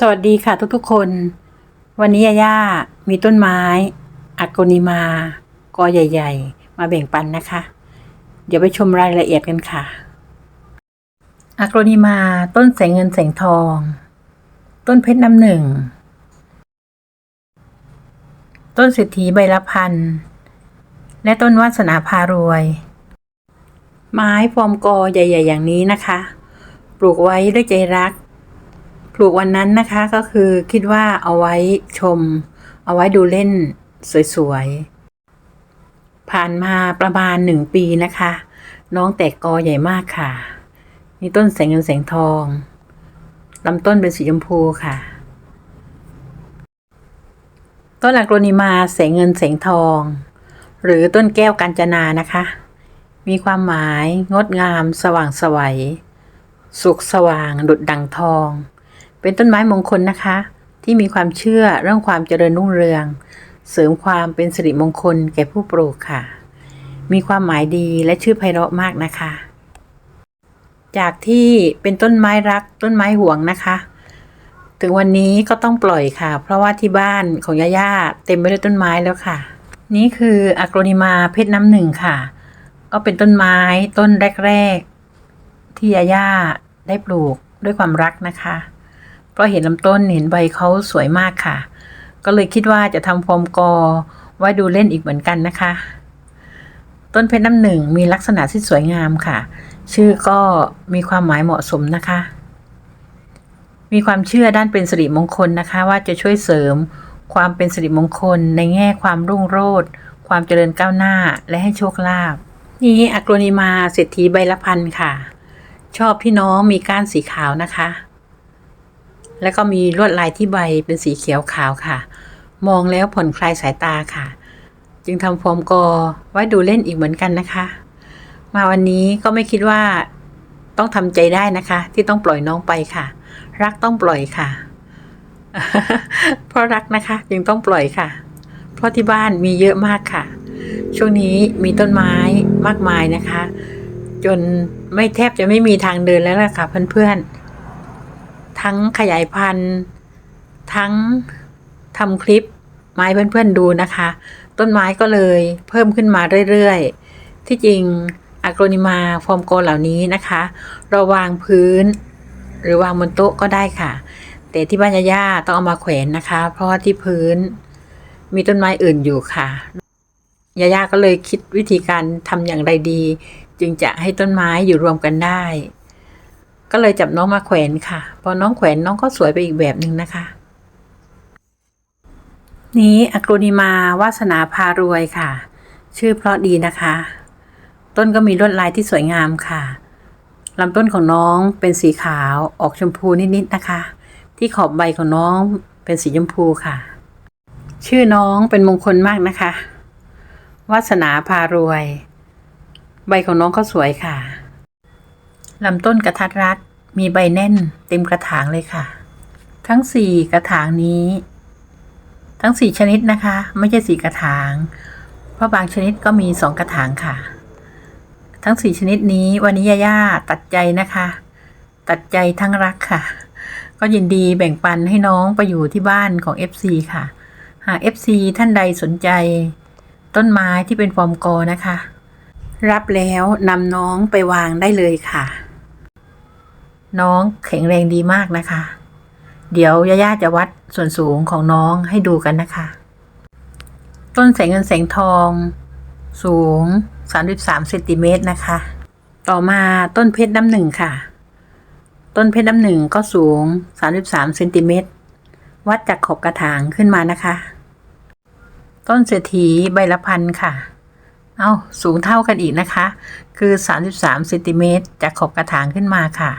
สวัสดีค่ะทุกๆคน วันนี้ยาย่ามีต้นไม้อักโกนิมา กอใหญ่ ๆ มาแบ่งปันนะคะ เดี๋ยวไปชมรายละเอียดกันค่ะอักโกนิมาต้นแสงเงินแสงทอง ต้นเพชรน้ำหนึ่ง ต้นเศรษฐีใบละพัน และต้นวาสนาพารวย ไม้ฟอร์มกอใหญ่ ๆ อย่างนี้นะคะ ปลูกไว้ด้วยใจรัก ปลูกวันนั้นนะคะก็คือคิดว่าเอาไว้ชม เอาไว้ดูเล่นสวยๆ ผ่านมาประมาณหนึ่งปีนะคะ น้องแตกกอใหญ่มากค่ะ มีต้นแสงเงินแสงทองลำต้นเป็นสีชมพูค่ะ ต้นอะโกรนิมาแสงเงินแสงทอง หรือต้นแก้วกัญจนานะคะ มีความหมายงดงาม สว่างสวัย สุขสว่างดุดดังทอง เป็นต้นไม้มงคลนะคะ ที่มีความเชื่อเรื่องความเจริญรุ่งเรือง เสริมความเป็นสิริมงคลแก่ผู้ปลูกค่ะ มีความหมายดีและชื่อไพเราะมากนะคะ จากที่เป็นต้นไม้รักต้นไม้ห่วงนะคะ ถึงวันนี้ก็ต้องปล่อยค่ะ เพราะว่าที่บ้านของย่าย่าเต็มไปด้วยต้นไม้แล้วค่ะ นี่คืออะโกรนิมาเพชรน้ำหนึ่งค่ะ ก็เป็นต้นไม้ต้นแรก ๆ ที่ย่าย่าได้ปลูกด้วยความรักนะคะ เพราะเห็นลำต้นเห็นใบเขาสวยมากค่ะ ก็เลยคิดว่าจะทำฟอร์มกอไว้ดูเล่นอีกเหมือนกันนะคะ ต้นเพชรน้ำหนึ่งมีลักษณะที่สวยงามค่ะ ชื่อก็มีความหมายเหมาะสมนะคะ มีความเชื่อด้านเป็นสิริมงคลนะคะ ว่าจะช่วยเสริมความเป็นสิริมงคลในแง่ความรุ่งโรจน์ความเจริญก้าวหน้าและให้โชคลาภนี่อะโรนิมาเศรษฐีใบละพันค่ะ ชอบที่น้องมีก้านสีขาวนะคะ แล้วก็มีลวดลายที่ใบเป็นสีเขียวขาวค่ะ มองแล้วผ่อนคลายสายตาค่ะ จึงทำฟอร์มกอไว้ดูเล่นอีกเหมือนกันนะคะ มาวันนี้ก็ไม่คิดว่าต้องทำใจได้นะคะ ที่ต้องปล่อยน้องไปค่ะ รักต้องปล่อยค่ะ เพราะรักนะคะ จึงต้องปล่อยค่ะ เพราะที่บ้านมีเยอะมากค่ะ ช่วงนี้มีต้นไม้มากมายนะคะ จนไม่แทบจะไม่มีทางเดินแล้วล่ะค่ะเพื่อนๆ ทั้งขยายพันธุ์ ทั้งทำคลิปไม้เพื่อนๆดูนะคะ ต้นไม้ก็เลยเพิ่มขึ้นมาเรื่อยๆ ที่จริงอะโกรนิมาฟอร์มโกเหล่านี้นะคะเราวางพื้น หรือวางบนโต๊ะก็ได้ค่ะ แต่ที่บ้านย่าๆต้องเอามาแขวนนะคะ เพราะว่าที่พื้นมีต้นไม้อื่นอยู่ค่ะย่าๆก็เลยคิดวิธีการทำอย่างไรดี จึงจะให้ต้นไม้อยู่รวมกันได้ ก็เลยจับน้องมาแขวนค่ะ พอน้องแขวนน้องก็สวยไปอีกแบบหนึ่งนะคะ นี้อะโกรนิมาวาสนาพารวยค่ะ ชื่อเพราะดีนะคะ ต้นก็มีลวดลายที่สวยงามค่ะลำต้นของน้องเป็นสีขาวออกชมพูนิดๆนะคะ ที่ขอบใบของน้องเป็นสีชมพูค่ะ ชื่อน้องเป็นมงคลมากนะคะ วาสนาพารวย ใบของน้องก็สวยค่ะ ลำต้นกระทัดรัด มีใบแน่นเต็มกระถางเลยค่ะ ทั้งสี่กระถางนี้ ทั้งสี่ชนิดนะคะ ไม่ใช่สี่กระถาง เพราะบางชนิดก็มีสองกระถางค่ะ ทั้งสี่ชนิดนี้วันนี้ย่าตัดใจนะคะ ตัดใจทั้งรักค่ะ ก็ยินดีแบ่งปันให้น้องไปอยู่ที่บ้านของ FC ค่ะ หาก FC ท่านใดสนใจ ต้นไม้ที่เป็นฟอร์มกอนะคะรับแล้วนำน้องไปวางได้เลยค่ะ น้องแข็งแรงดีมากนะคะ เดี๋ยวย่าๆจะวัดส่วนสูงของน้องให้ดูกันนะคะ ต้นแสงเงินแสงทองสูง 33เซนติเมตรนะคะ ต่อมาต้นเพชรน้ำหนึ่งค่ะ ต้นเพชรน้ำหนึ่งก็สูง 33เซนติเมตร วัดจากขอบกระถางขึ้นมานะคะ ต้นเศรษฐีใบละพันค่ะ เอาสูงเท่ากันอีกนะคะ คือ 33เซนติเมตรจากขอบกระถางขึ้นมาค่ะ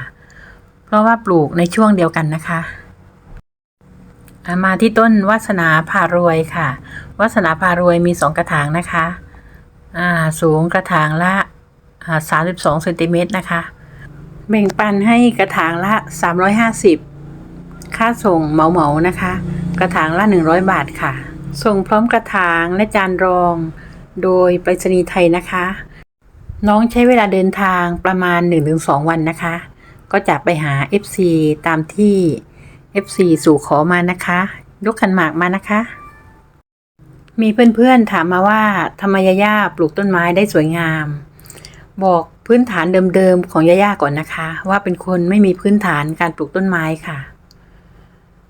เพราะว่าปลูกในช่วงเดียวกันนะคะมาที่ต้นวาสนาพารวยค่ะ วาสนาพารวยมีสองกระถางนะคะอ่าสูงกระถางละอ่า32เซนติเมตรนะคะแบ่งปันให้กระถางละ350ค่าส่งเหมาเหมานะคะ กระถางละ100บาทค่ะ ส่งพร้อมกระถางและจานรอง โดยไปรษณีย์ไทยนะคะ น้องใช้เวลาเดินทางประมาณ1-2วันนะคะ ก็จะไปหา FC ตามที่ FC สู่ขอมานะคะ ยกขันหมากมานะคะ มีเพื่อนๆถามมาว่าทำไมยาย่าปลูกต้นไม้ได้สวยงาม บอกพื้นฐานเดิมๆของยาย่าก่อนนะคะ ว่าเป็นคนไม่มีพื้นฐานการปลูกต้นไม้ค่ะ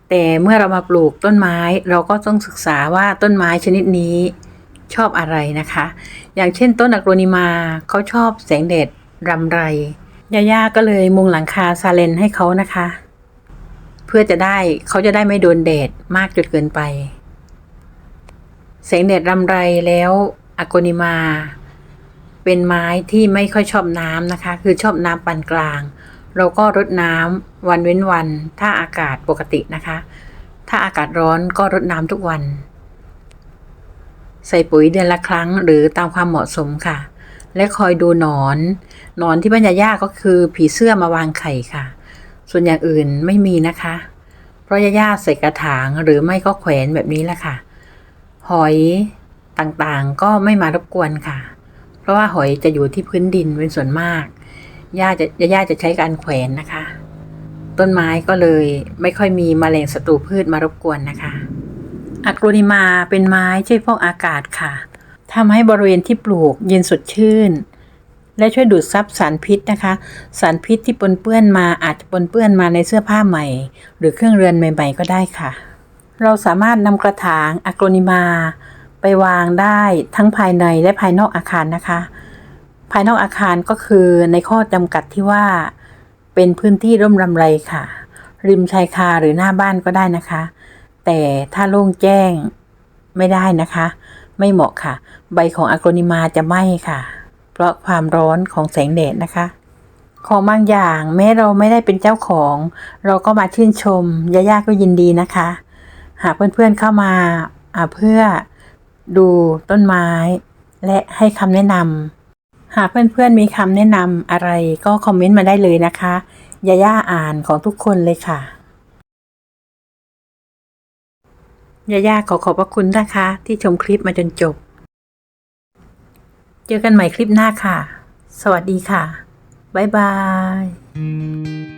แต่เมื่อเรามาปลูกต้นไม้เราก็ต้องศึกษาว่าต้นไม้ชนิดนี้ชอบอะไรนะคะ อย่างเช่นต้นอะโกรนิมาเขาชอบแสงแดดรำไร ยาย่าก็เลยมุงหลังคาซาเลนให้เขานะคะ เพื่อจะได้เขาจะได้ไม่โดนแดดมากจนเกินไปแสงแดดรำไรแล้วอะโกนิมา เป็นไม้ที่ไม่ค่อยชอบน้ำนะคะ คือชอบน้ำปานกลาง เราก็รดน้ำวันเว้นวัน ถ้าอากาศปกตินะคะ ถ้าอากาศร้อนก็รดน้ำทุกวัน ใส่ปุ๋ยเดือนละครั้งหรือตามความเหมาะสมค่ะ และคอยดูหนอน หนอนที่บ้านยาย่าก็คือผีเสื้อมาวางไข่ค่ะ ส่วนอย่างอื่นไม่มีนะคะ เพราะยาย่าใส่กระถางหรือไม่ก็แขวนแบบนี้แหละค่ะ หอยต่างๆก็ไม่มารบกวนค่ะ เพราะว่าหอยจะอยู่ที่พื้นดินเป็นส่วนมาก ย่าจะย่าจะใช้การแขวนนะคะ ต้นไม้ก็เลยไม่ค่อยมีแมลงศัตรูพืชมารบกวนนะคะอะโกรนิมาเป็นไม้ช่วยฟอกอากาศค่ะ ทำให้บริเวณที่ปลูกเย็นสดชื่น และช่วยดูดซับสารพิษนะคะ สารพิษที่ปนเปื้อนมาอาจจะปนเปื้อนมาในเสื้อผ้าใหม่ หรือเครื่องเรือนใหม่ ๆ ก็ได้ค่ะ เราสามารถนำกระถางอะโกรนิมา ไปวางได้ทั้งภายในและภายนอกอาคารนะคะ ภายนอกอาคารก็คือในข้อจำกัดที่ว่า เป็นพื้นที่ร่มรำไรค่ะ ริมชายคาหรือหน้าบ้านก็ได้นะคะ แต่ถ้าโล่งแจ้งไม่ได้นะคะ ไม่เหมาะค่ะ ใบของอะโกรนิมาจะไหม้ค่ะ เพราะความร้อนของแสงแดดนะคะ ของบางอย่างแม้เราไม่ได้เป็นเจ้าของ เราก็มาชื่นชมย่าๆก็ยินดีนะคะ หากเพื่อนๆเข้ามาอ่าเพื่อดูต้นไม้ และให้คำแนะนำหากเพื่อนๆมีคำแนะนำอะไรก็คอมเมนต์มาได้เลยนะคะย่าย่าอ่านของทุกคนเลยค่ะ ย่าย่าขอขอบพระคุณนะคะ ที่ชมคลิปมาจนจบ เจอกันใหม่คลิปหน้าค่ะ สวัสดีค่ะ บ๊ายบาย